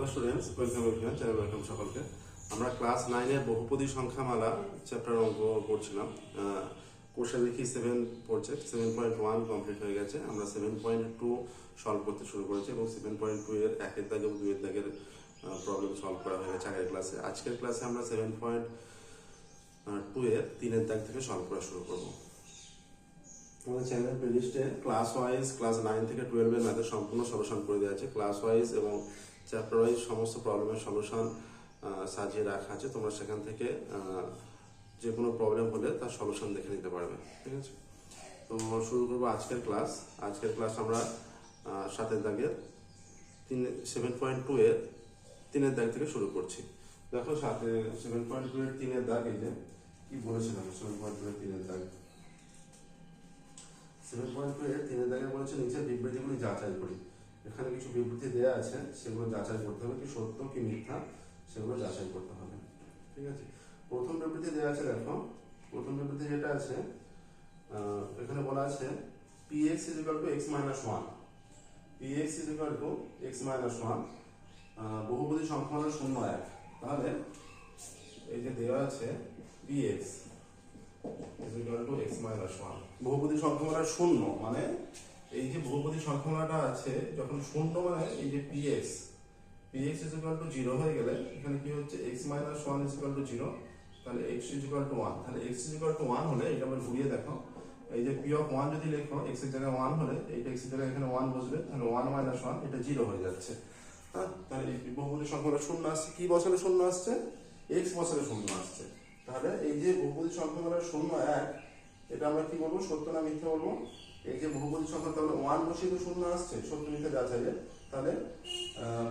Hello students welcome everyone channel welcome সকলকে আমরা class নাইনের বহুপদী সংখ্যামালা চ্যাপ্টার অঙ্ক পড়ছিলাম কোর্সে দেখি সেভেন পড়ছে সেভেন পয়েন্ট ওয়ান কমপ্লিট হয়ে গেছে। আমরা সেভেন পয়েন্ট টু সলভ করতে শুরু করেছি এবং সেভেন পয়েন্ট টু এর একের দাগ এবং দুইয়ের দাগের প্রবলেম সলভ করা হয়ে গেছে আগের ক্লাসে আজকের ক্লাসে আমরা সেভেন পয়েন্ট টু এর তিনের দাগ থেকে সলভ করা শুরু করব। আমাদের চ্যানেল প্লেলিস্টে ক্লাস ওয়াইজ ক্লাস নাইন থেকে টুয়েলভের ম্যাথের সম্পূর্ণ সলিউশন করে দেওয়া আছে। ক্লাস ওয়াইজ এবং চ্যাপ্টার ওয়াইজ সমস্ত প্রবলেমের সলিউশন সাজিয়ে রাখা আছে। তোমরা সেখান থেকে যে কোনো প্রবলেম হলে তার সলিউশন দেখে নিতে পারবে। ঠিক আছে? তো শুরু করব আজকের ক্লাস আজকের ক্লাস আমরা সাতের দাগের তিন সেভেন পয়েন্ট টু এর তিনের দাগ থেকে শুরু করছি। দেখো সাথে সেভেন পয়েন্ট টু এর তিনের দাগ, এই যে, কি বলেছে দেখো সেভেন পয়েন্ট টু এর তিনের দাগ? সেভেন পয়েন্ট টু এর তিনের দাগে বলেছে, নিচের বিবৃতিগুলি যাচাই করি। এখানে কিছু বিবৃতি দেওয়া আছে, সেগুলো যাচাই করতে হবে, কি সত্য কি মিথ্যা, সেগুলো যাচাই করতে হবে। ঠিক আছে? প্রথম বিবৃতি দেওয়া আছে, দেখো। প্রথম বিবৃতি যেটা আছে এখানে বলা আছে p x is equal to x minus one p x is equal to x minus one বহুপদী সংখ্যা হলো শূন্য এক। তাহলে এই যে দেওয়া আছে p x is equal to x minus 1 বহুপদী সংখ্যামালা শূন্য মানে এই যে বহুপদী সংখ্যামালাটা আছে, যখন শূন্য মানে এই যে px px is equal to 0 হয়ে গেলে, এখানে কি হচ্ছে? x minus 1 is equal to 0 তাহলে x is equal to 1 তাহলে x is equal to 1 হলে, এটা আমরা ঘুরিয়ে দেখো, এই যে p of 1 যদি লেখো, x এর জায়গায় 1 হলে, এইটা x এর জায়গায় এখানে 1 বসবে, তাহলে 1 minus 1 এটা 0 হয়ে যাচ্ছে। হ্যাঁ? তাহলে বহুপদী সংখ্যামালা শূন্য আসছে। কি বসালে শূন্য আসছে? x বসালে শূন্য আসছে। তাহলে এই যে বহুপদী সংখ্যামালার শূন্য এক, এটা আমরা কি বলব? সত্য না মিথ্যা বলব? এই যে বহুপদী সংখ্যা তাহলে ওয়ান বসিয়ে তো শূন্য আসছে সত্য মিথ্যা যাচাইয়ে তাহলে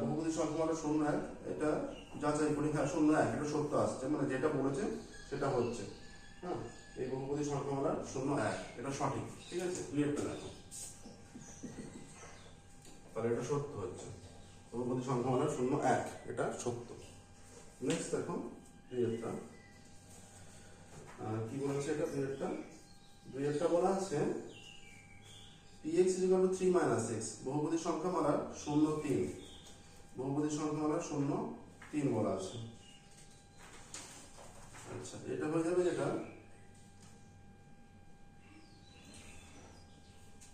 বহুপদী সংখ্যামালা শূন্য এক এটা যাচাই করি হ্যাঁ শূন্য এক এটা সত্য আসছে মানে যেটা বলেছে সেটা হচ্ছে। হ্যাঁ এই বহুপদী সংখ্যামালা শূন্য এক এটা সঠিক ঠিক আছে? ক্লিয়ারটা দেখো? তাহলে এটা সত্য হচ্ছে। বহুপদী সংখ্যামালা শূন্য এক এটা সত্য। নেক্সট দেখো ক্লিয়ারটা আহ, কি বলেছে এটা? দুইয়েরটা দুইয়েরটা বলা আছে px is equal to 3 minus x বহুপদী সংখ্যামালা শূন্য তিন বহুপদী সংখ্যামালা শূন্য তিন বলা আছে আচ্ছা এটা হয়ে যাবে যেটা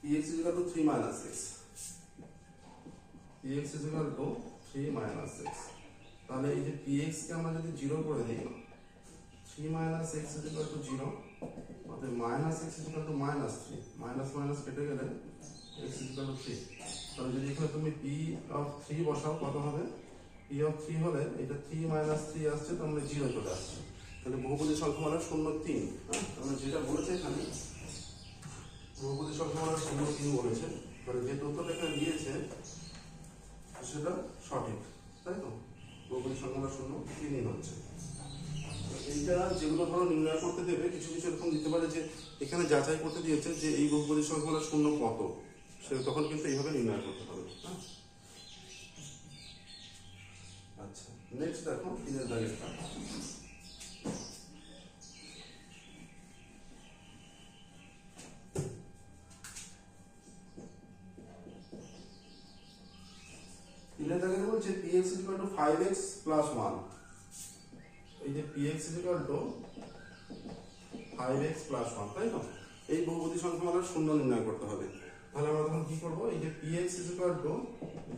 px equal to 3 minus x px equal to 3 minus x তাহলে এই যে px কে আমরা যদি জিরো করে দিই 3 minus x equal to 0 minus x is equal to minus 3 minus minus কেটে গেলে is equal to 3 তাহলে যদি এখানে তুমি p of 3 বসাও, কত হবে? p of 3 হলে এটা 3 minus 3 আসছে, তার মানে 0 চলে আসছে। তাহলে বহুপদী সংখ্যা মানে শূন্য তিন হ্যাঁ? তাহলে যেটা বলেছে এখানে, বহুপদী সংখ্যা মানে শূন্য তিন বলেছে। তাহলে যে তথ্যটা এখানে দিয়েছে, সেটা সঠিক, তাই তো? বহুপদী সংখ্যা মানে শূন্য তিনই হচ্ছে। এইটা যেগুলো ধরো নির্ণয় করতে দেবে, কিছু কিছু এরকম দিতে পারে যে এখানে যাচাই করতে দিয়েছে যে এই বহুপদী সংখ্যা শূন্য কত। সে তখন কিন্তু এইভাবে নির্ণয় করতে হবে হ্যাঁ? আচ্ছা নেক্সট দেখো, তিনের দাগেরটা তিনের দাগের বলছে px is equal to 5x plus 1 এই যে px is equal to 5x plus 1 তাই না এই বহুপদী সংখ্যামালার শূন্য নির্ণয় করতে হবে। তাহলে আমরা তখন কি করব? এই যে px is equal to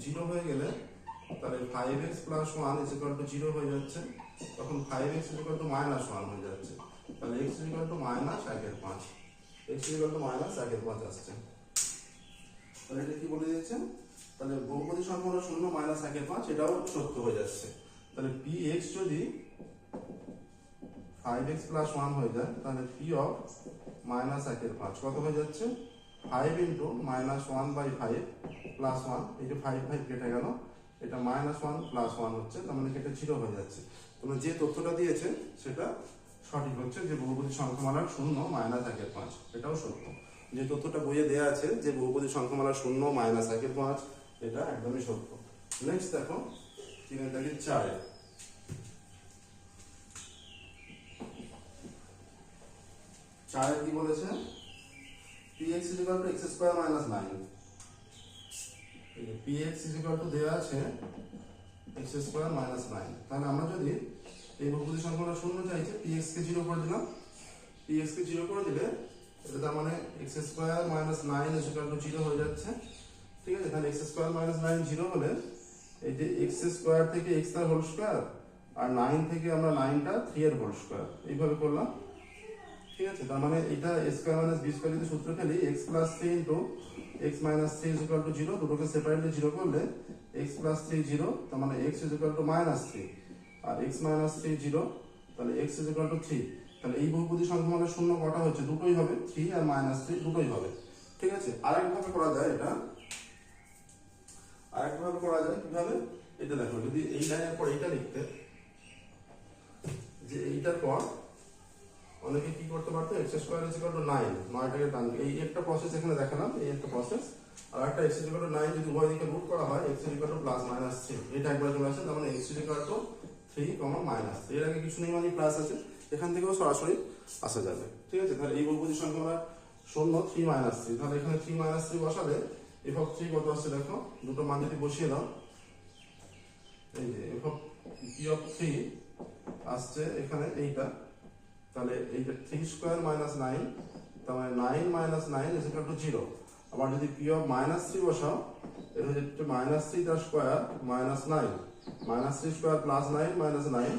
0 হয়ে গেলে তাহলে 5x plus 1 is equal to 0 হয়ে যাচ্ছে। তখন 5x is equal to minus 1 হয়ে যাচ্ছে। তাহলে minus 1 এর 5 x is equal to minus 1 এর 5 আসছে। তাহলে এটা কি বলে দিয়েছে? তাহলে বহুপদী সংখ্যা শূন্য মাইনাস একের পাঁচ, এটাও সত্য হয়ে যাচ্ছে। তাহলে এক্স যদি ফাইভ এক্স প্লাস ওয়ান হয়ে যায়, তাহলে পি অফ মাইনাস একের পাঁচ। কত হয়ে যাচ্ছে? Five into minus one by five plus one এই যে ফাইভ ফাইভ কেটে গেল, এটা মাইনাস ওয়ান প্লাস ওয়ান হচ্ছে, তার মানে কেটে জিরো হয়ে যাচ্ছে। তোমরা যে তথ্যটা দিয়েছে, সেটা সঠিক হচ্ছে যে বহুপদী সংখ্যামালার শূন্য মাইনাস একের পাঁচ। এটাও সত্য। যে তথ্যটা বইয়ে দেওয়া আছে যে বহুপদী সংখ্যামালার শূন্য মাইনাস একের পাঁচ, এটা একদমই সত্য। নেক্সট দেখো, তিনের দাগে চারে। চারে কি বলেছে? px is equal to x square minus 9 px is equal to দেওয়া আছে এক্স স্কোয়ার মাইনাস নাইন তাহলে আমরা যদি এই বহুপদী সংখ্যাটা শূন্য চাইছে পি এক্স কে জিরো করে দিলাম। পি এক্স কে জিরো করে দিলে এটা তার মানে x square minus nine equal to zero হয়ে যাচ্ছে। ঠিক আছে? তাহলে x square minus nine zero হলে এই যে এক্স স্কোয়ার থেকে এক্স তার হোল স্কোয়ার আর নাইন থেকে আমরা নাইনটা থ্রি এর হোল স্কোয়ার এইভাবে করলাম। ঠিক আছে, তার মানে এটা a square minus b square যদি সূত্র খেলি x plus three into x minus three is equal to zero দুটোকে সেপারেটলি জিরো করলে এক্স প্লাস থ্রি জিরো তার মানে x is equal to minus three R x minus three zero তাহলে x is equal to three তাহলে এই বহুপদী মানে শূন্য কটা হচ্ছে? দুটোই হবে। থ্রি আর মাইনাস থ্রি দুটোই হবে। ঠিক আছে? আরেকভাবে করা যায় এটা। আরেকভাবে করা যায় কীভাবে? এটা দেখো, যদি এই লাইনের পর এইটা লিখতে, যে এইটার পর অনেকে কি করতে পারতো x square is equal to nine নয়টাকে টান এই একটা প্রসেস এখানে দেখালাম, এই একটা প্রসেস আর একটা এক্স ইকুয়াল টু নাইন যদি উভয় দিকে রুট করা হয় x equal to plus minus three এটা একবার চলে আসে, তার x equal to three comma minus এর আগে কিছু নেই মানে প্লাস আছে। এখান থেকেও সরাসরি আসা যাবে। ঠিক আছে? তাহলে এই বহুপদী সংখ্যা আমরা শূন্য থ্রি মাইনাস থ্রি তাহলে এখানে থ্রি মাইনাস থ্রি বসালে এফ অফ থ্রি কত আসছে দেখো? দুটো মান যদি বসিয়ে দাও, এই যে এফ অফ অফ থ্রি আসছে এখানে, এইটা। তাহলে এইটা থ্রি স্কোয়ার মাইনাস নাইন মানে nine minus nine is equal to zero আবার যদি পি অফ মাইনাস থ্রি বসাও এটা হচ্ছে মাইনাস থ্রি তার square minus nine minus three square plus nine minus nine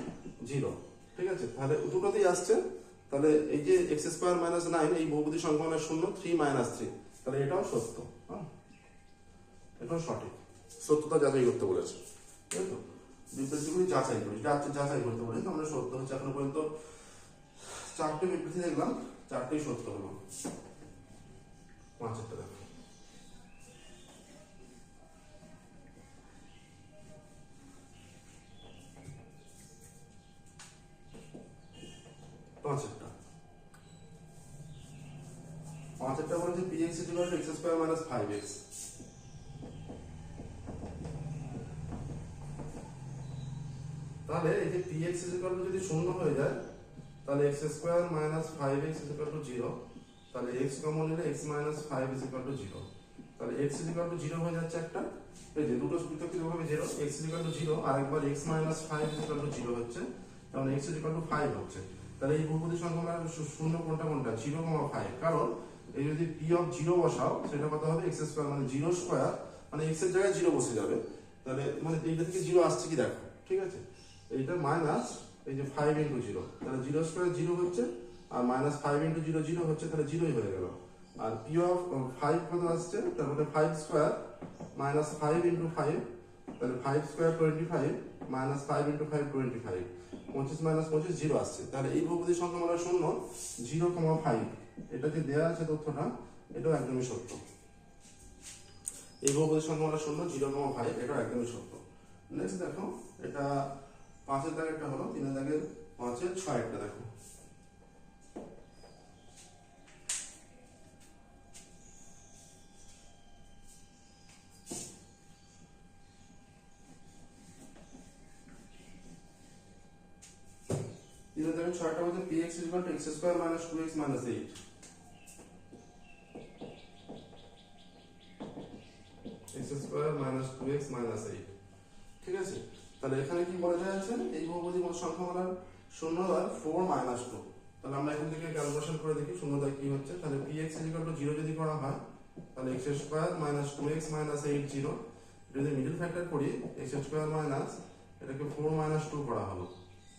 zero ঠিক আছে? তাহলে দুটোতেই আসছে। তাহলে এই যে এক্স স্কোয়ার মাইনাস নাইন এই বহুপদী সংখ্যা মানে শূন্য থ্রি মাইনাস থ্রি তাহলে এটাও সত্য হ্যাঁ? এটাও সঠিক। সত্যতা যাচাই করতে বলেছে। তাই তো? যাচাই করি, যাচাই করতে বলেছে। আমরা সত্য হচ্ছে এখনও পর্যন্ত চারটে বিবৃতি দেখলাম, চারটেই সত্য হলো। পাঁচেরটা দেখো। পাঁচেরটা। পাঁচেরটা বলেছে p x equal to x square minus five x তাহলে এই যে পি এক্স যদি শূন্য হয়ে যায় তাহলে x square minus five x equal to zero তাহলে এক্স কমন নিলে x minus five is equal to zero তাহলে ইজ ইকুয়াল টু জিরো হয়ে যাচ্ছে একটা, এই যে দুটো পৃথকভাবে zero x is equal to zero আর একবার x minus five is zero হচ্ছে x is equal to five হচ্ছে। তাহলে এই বহুপদী সংখ্যা মানে শূন্য কোনটা কোনটা? জিরো কমা ফাইভ কারণ এই যদি পি অফ জিরো বসাও, সেটা কত হবে? এক্স স্কোয়ার মানে জিরো স্কোয়ার মানে এক্সের জায়গায় জিরো বসে যাবে। তাহলে মানে এইটা থেকে জিরো আসছে কি দেখো, ঠিক আছে? এইটা মাইনাস এই যে ফাইভ ইন্টু জিরো তাহলে জিরো স্কোয়ার জিরো হচ্ছে, আর minus five into zero zero হচ্ছে, তাহলে জিরোই হয়ে গেল। আর পি অফ ফাইভ কত আসছে? তারপরে five square minus five into five তাহলে five square twenty five minus five into five twenty five পঁচিশ মাইনাস পঁচিশ জিরো আসছে। তাহলে এই বহুপদী সংখ্যা মানে শূন্য জিরো কমা ফাইভ এটা যে দেওয়া আছে তথ্যটা, এটাও একদমই সত্য। এই বহুপদী সংখ্যা মানে শূন্য জিরো কমা ফাইভ এটাও একদমই সত্য। নেক্সট দেখো, এটা পাঁচের দাগেরটা হলো, তিনের দাগের পাঁচের ছয়েরটা দেখো। তিনের দাগের ছয়টা হচ্ছে p x equal to x square minus two x minus eight x square minus two x minus eight ঠিক আছে তাহলে এখানে যাচ্ছে এই বহুপদী মোট সংখ্যা মানার শূন্য দ্বার ফোর মাইনাস টু তাহলে আমরা এখান থেকে ক্যালকুলেশন করে দেখি শূন্য দ্বার কি হচ্ছে। তাহলে p x equal to zero যদি করা হয়, তাহলে x square minus two x minus eight zero যদি মিডল ফ্যাক্টর করি এক্স স্কোয়ার মাইনাস এটাকে ফোর মাইনাস টু করা হলো।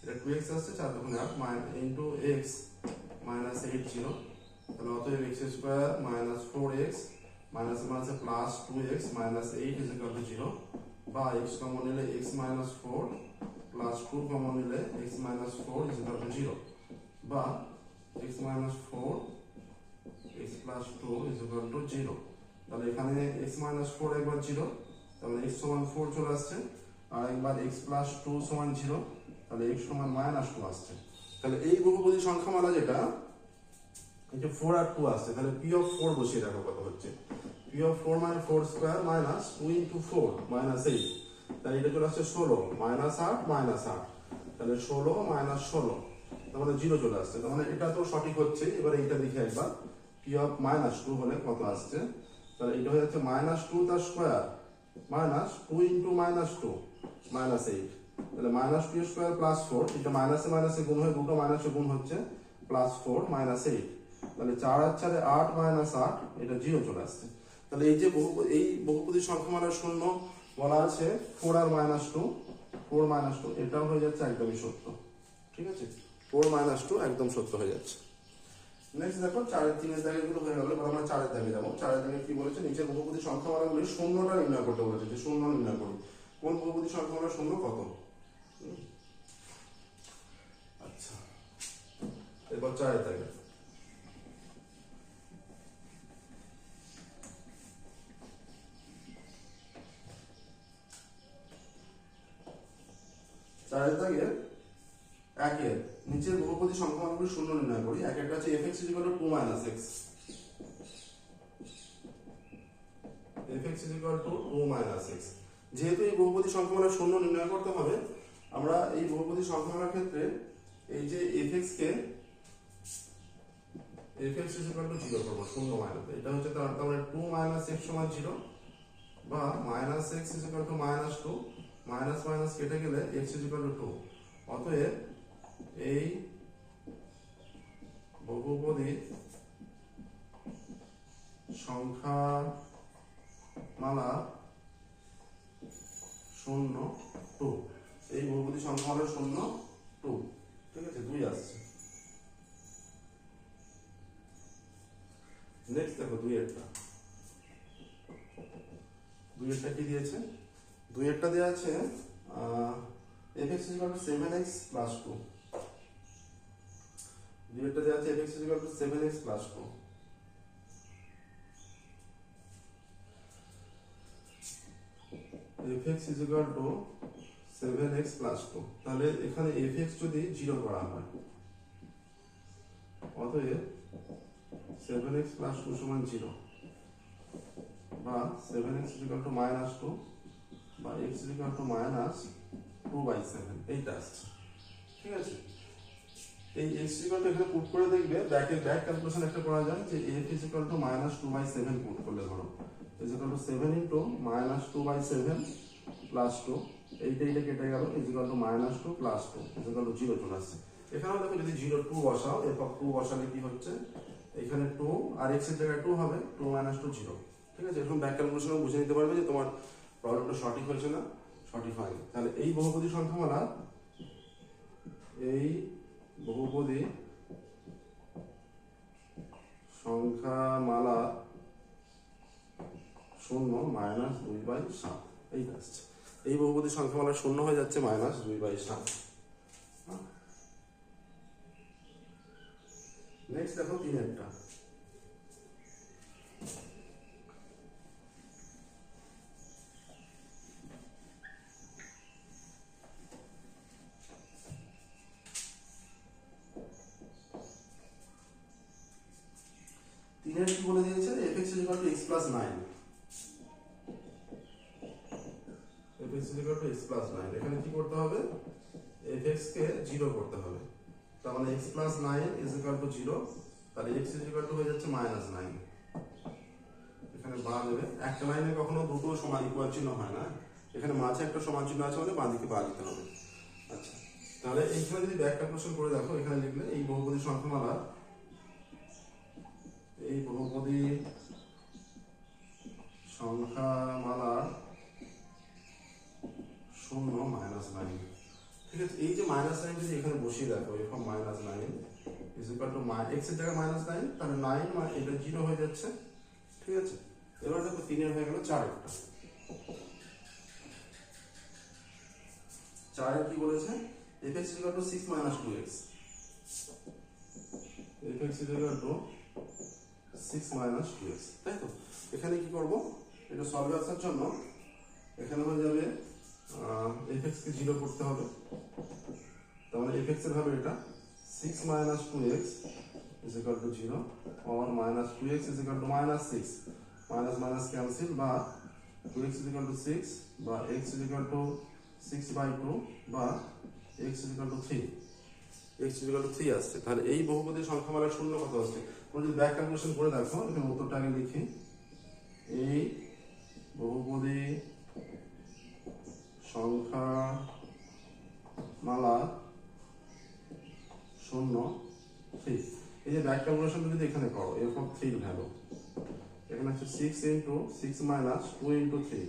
এটা টু এক্স আসছে, চার দোকানে আট into x minus eight zero তাহলে অতএব x square minus four x minus মাইনাসে plus two x minus eight is equal to zero বা এক্স কমন নিলে x minus four plus two common নিলে x minus four is equal to zero বা x minus four x plus two is equal to zero তাহলে এখানে x minus four একবার zero তাহলে x সমান four চলে আসছে, আর একবার এক্স প্লাস টু সমান জিরো তাহলে এক্স সমান মাইনাস টু আসছে। তাহলে এই বহুপদী সংখ্যামালা যেটা, এই যে ফোর আর টু আসছে, তাহলে পি অফ ফোর বসিয়ে দেখো কত হচ্ছে। পি অফ ফোর মানে four square minus two into four minus eight তাহলে এটা চলে আসছে ষোলো মাইনাস আট মাইনাস আট। তাহলে ষোলো মাইনাস ষোলো। তার মানে জিরো চলে আসছে। তার মানে এটা তো সঠিক হচ্ছে। এবার এইটা দেখি একবার। পি অফ মাইনাস টু হলে কত আসছে? তাহলে এটা হয়ে যাচ্ছে মাইনাস টু তার square minus two into minus two minus eight তাহলে minus two square plus four এটা মাইনাসে মাইনাসে গুণ হয়ে দুটো মাইনাসে গুণ হচ্ছে প্লাস ফোর মাইনাস এইট তাহলে চার আর চারে আট মাইনাস আট, এটা জিরো চলে আসছে। তাহলে এই যে বহু এই বহুপদী সংখ্যামালার শূন্য বলা আছে ফোর আর minus two four minus two এটাও হয়ে যাচ্ছে একদমই সত্য। ঠিক আছে? ফোর মাইনাস টু একদম সত্য হয়ে যাচ্ছে। নেক্সট দেখো, চারের তিনের দাগে হয়ে গেল আমরা চারের দাগে যাব। চারের দাগে কি বলেছে? নিচের বহুপদী সংখ্যামালাগুলি শূন্যটা নির্ণয় করতে বলেছে। যে শূন্য নির্ণয় করি। কোন বহুপদী সংখ্যামালা শূন্য কত? আচ্ছা। এবার চারের দাগে। চারের দাগে একের নিচের বহুপদী সংখ্যামানগুলি শূন্য নির্ণয় করি। এক একটা হচ্ছে f x is equal to minus x f x is equal to two minus x যেহেতু এই বহুপদী সংখ্যামালা শূন্য নির্ণয় করতে হবে, আমরা এই বহুপদী সংখ্যামালার ক্ষেত্রে এই যে f x K f x is equal to zero করব, শূন্য মাইনাস এটা হচ্ছে তার মানে টু মাইনাস এক্স সমান জিরো বা minus x is equal to minus two minus minus কেটে গেলে এক্স ইজিকাল টু টু অতএব এই বহুপদী সংখ্যা মালা শূন্য টু এই বহুপদী সংখ্যা মালা শূন্য টু ঠিক আছে? দুই আসছে। নেক্সট দেখো দুই একটা দুই একটা কি দিয়েছে? দুই একটা দেওয়া আছে f x is equal to seven x plus two দুই একটা দেওয়া আছে f x is equal to seven x plus two f x is equal to seven x plus two তাহলে এখানে এফ এক্স যদি জিরো করা হয়, অতএব সেভেন এক্স প্লাস টু সমান জিরো বা seven x is equal to minus two বা x is equal to minus two by seven এইটা আসছে ঠিক আছে? এই এক্স ইজিকাল টু এখানে পুট করে দেখবে ব্যাকের ব্যাক ক্যালকুলেশন একটা করা যায় যে f is equal to minus two by seven put করলে ধরো। Is equal to seven into minus two by seven plus two এইটা এইটা কেটে গেল is equal to minus two plus two is equal to zero চলে আসছে। এখানেও দেখো যদি জিরো টু বসাও অফ টু বসালে কি হচ্ছে? এখানে টু আর এক্সের জায়গায় টু হবে টু মাইনাস টু জিরো ঠিক আছে? এরকম ব্যাক ক্যালকুলেশন বুঝে নিতে পারবে যে তোমার প্রবলেমটা সঠিক হয়েছে না? সঠিক হয়নি। তাহলে এই বহুপদী সংখ্যামালা এই বহুপদী সংখ্যামালা শূন্য মাইনাস দুই বাই সাত। এইটা আসছে এই বহুপদী সংখ্যামালা শূন্য হয়ে যাচ্ছে মাইনাস দুই বাই সাত। নেক্সট দেখো তিনেরটা তিনের কি বলে দিয়েছে f x is equal to x plus nine f x is equal to x plus এখানে কি করতে হবে? এক্স কে জিরো করতে হবে। তার মানে x plus nine is equal to zero তাহলে এক্স ইজিকাল টু হয়ে যাচ্ছে মাইনাস নাইন এখানে বা দেবে একটা লাইনে কখনো দুটো সমান ইকুয়াল চিহ্ন হয় না। এখানে মাঝে একটা সমান চিহ্ন আছে মানে বাঁ দিকে বা দিতে হবে। আচ্ছা তাহলে এইখানে যদি ব্যাক ক্যালকুলেশন করে দেখো, এখানে লিখলে এই বহুপদী সংখ্যামালা এই বহুপদী সংখ্যামালার শূন্য মাইনাস নাইন ঠিক আছে, এই যে মাইনাস নাইন যদি এখানে বসিয়ে দেখো, এরকম মাইনাস নাইন ইজ টু এক্সের জায়গায় মাইনাস নাইন তাহলে নাইন এটা জিরো হয়ে যাচ্ছে। ঠিক আছে, এবার দেখো তিনের হয়ে গেল চার একটা। চারের কি বলেছে? F x equal to six minus two x f x equal to six minus two x তাই তো? এখানে কি করব? এটা সলভে আসার জন্য এখানে হয়ে যাবে এফ এক্স কে জিরো করতে হবে। এফ এক্সের হবে এটা। Six minus two x is equal to zero or minus two x is equal to minus six minus minus cancel বা two x is equal to six বা x is equal to six by two বা x is equal to three x is equal to three আসছে। তাহলে এই বহুপদী সংখ্যামালা শূন্য কত আসছে? যদি ব্যাক ক্যালকুলেশন করে দেখো, এখানে উত্তরটা আগে লিখি। এই বহুপদী সংখ্যা মালা শূন্য থ্রি এই যে ব্যাক ক্যালকুলেশনটা যদি এখানে করো এফ অফ থ্রির ভ্যালু এখানে হচ্ছে six into six minus two into three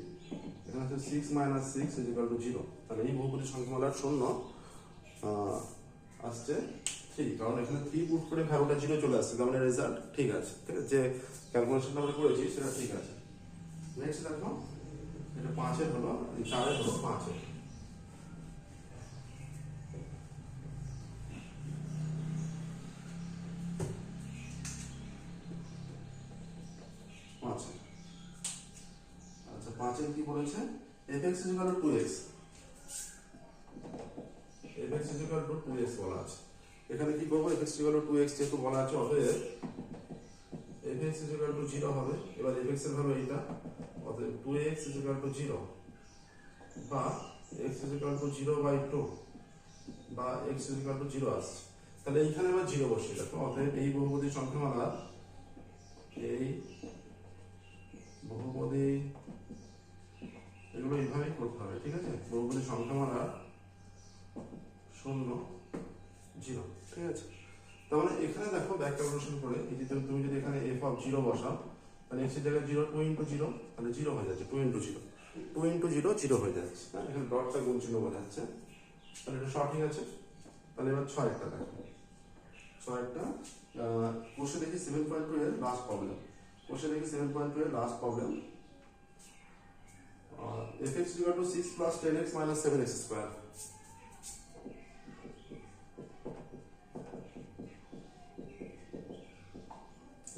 এখানে হচ্ছে six minus six is equal to zero তাহলে এই বহুপদী সংখ্যামালার শূন্য আসছে থ্রি কারণ এখানে থ্রি পুট করে ভ্যালুটা জিরো চলে আসছে, তার রেজাল্ট ঠিক আছে ঠিক আছে। যে ক্যালকুলেশনটা আমরা করেছি, সেটা ঠিক আছে। নেক্সট দেখো, এটা পাঁচের হলো চারের হলো পাঁচের। আচ্ছা পাঁচের কি বলেছে? F x is two x f x to two x বলা আছে। এখানে কি করব? F x is two x যেহেতু বলা আছে অতএব f x is to zero হবে। এবার এফ এক্সের ভ্যালু এইটা। অতএব two x is to zero বা x is to zero by two বা এক্স ইজ টু জিরো আসছে। তাহলে এইখানে আবার জিরো বসে দেখো অতএব এই বহুপদী সংখ্যামালা এই বহুপদী এগুলো এইভাবেই করতে হবে ঠিক আছে বহুপদী সংখ্যামালা শূন্য জিরো ঠিক আছে তার মানে এখানে দেখো ব্যাক ক্যালকুলেশন করে, এই তুমি- তুমি যদি এখানে এফ অফ জিরো বসাও, তাহলে এক্সের জায়গায় জিরো টু ইন্টু জিরো তাহলে জিরো হয়ে যাচ্ছে two into zero two into zero zero হয়ে যাচ্ছে হ্যাঁ? এখানে ডটটা গুণ চিহ্ন বোঝাচ্ছে। তাহলে এটা সঠিক আছে? তাহলে এবার ছয়টা দেখো। ছয়টা কোষে দেখি সেভেন পয়েন্ট টু এর লাস্ট প্রবলেম কোষে দেখি সেভেন পয়েন্ট টু এর last problem f x equal to six plus ten x minus seven x square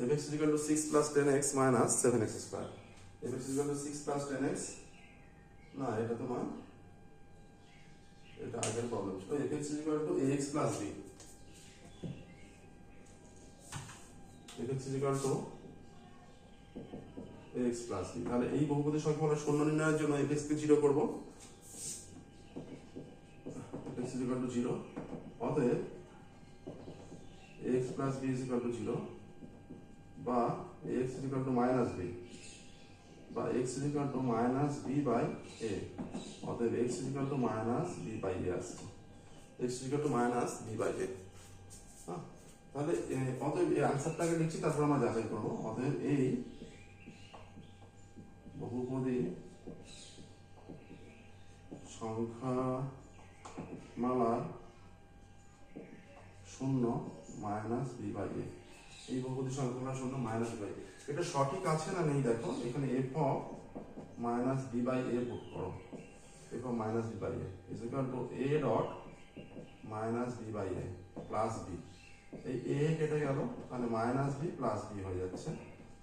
f x is equal to 6 plus 10x minus 7x square. f x is equal to 6 plus 10x না এটা তোমার এটা আগের problem ছিল f x is equal to ax plus b f x is equal to ax plus b তাহলে এই বহুপদী সংখ্যা আমরা শূন্য নির্ণয়ের জন্য f x কে 0 করব f x is equal to 0 অতএব ax plus b is equal to 0 বা equal to minus b বা x is equal to minus b by a অতএব is equal to minus b by a আসছে equal to minus b by a হ্যাঁ? তাহলে এ, অতএব এই আনসারটাকে লিখছি তারপর আমরা যাচাই করব অতএব এই বহুপদী সংখ্যা মালা শূন্য মাইনাস বি বাই এ এই বহুপদী সংখ্যা শূন্য মাইনাস বাই এটা সঠিক আছে না নেই দেখো, এখানে f of minus b by a put করো। F of minus b by a is equal to a dot minus b by a plus b এই এ কেটে গেল, তাহলে মাইনাস বি প্লাস বি হয়ে যাচ্ছে।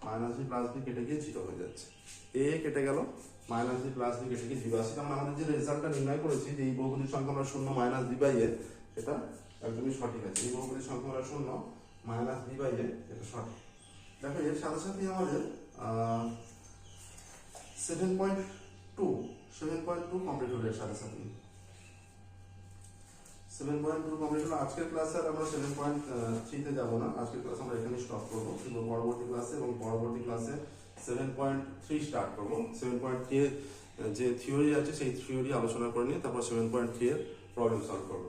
মাইনাস বি প্লাস বি কেটে গিয়ে zero হয়ে যাচ্ছে। এ কেটে গেল মাইনাস বি প্লাস বি কেটে গিয়ে জিরো আসছে তার আমাদের যে রেজাল্টটা নির্ণয় করেছি, যে এই বহুপদী সংখ্যা শূন্য মাইনাস বি বাই এ এটা একদমই সঠিক আছে। এই বহুপদী সংখ্যা শূন্য মাইনাস বি বাই এ এটা সঠিক। দেখো, এর সাথে সাথে আমাদের seven point two seven point two complete হলো এর সাথে সাথে সেভেন পয়েন্ট টু কমপ্লিট হলো, আজকের ক্লাসে আর আমরা সেভেন পয়েন্ট থ্রিতে যাব না। আজকের ক্লাস আমরা এখানে স্টপ করব কিন্তু পরবর্তী ক্লাসে এবং পরবর্তী ক্লাসে সেভেন পয়েন্ট থ্রি স্টার্ট করব। সেভেন পয়েন্ট থ্রি যে থিওরি আছে, সেই থিওরি আলোচনা করে নিয়ে তারপর সেভেন পয়েন্ট থ্রি এর প্রবলেম সলভ করব।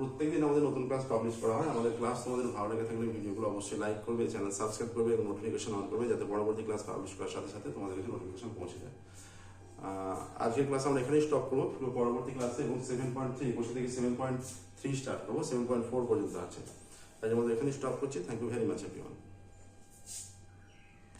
প্রত্যেকদিন আমাদের নতুন ক্লাস পাবলিশ করা হয়। আমাদের ক্লাস তোমাদের ভালো লেগে থাকলে ভিডিওগুলো অবশ্যই লাইক করবে চ্যানেল সাবস্ক্রাইব করবে এবং নোটিফিকেশন অন করবে যাতে পরবর্তী ক্লাস পাবলিশ করার সাথে সাথে তোমাদের কাছে নোটিফিকেশন পৌঁছে যায়। আজকের ক্লাস আমরা এখানেই স্টপ করব। পরবর্তী ক্লাসে এবং সেভেন পয়েন্ট থ্রি বসে থেকে সেভেন পয়েন্ট থ্রি স্টার্ট করব। সেভেন পয়েন্ট ফোর পর্যন্ত আছে। তাই আমাদের এখানেই স্টপ করছি। Thank you very much everyone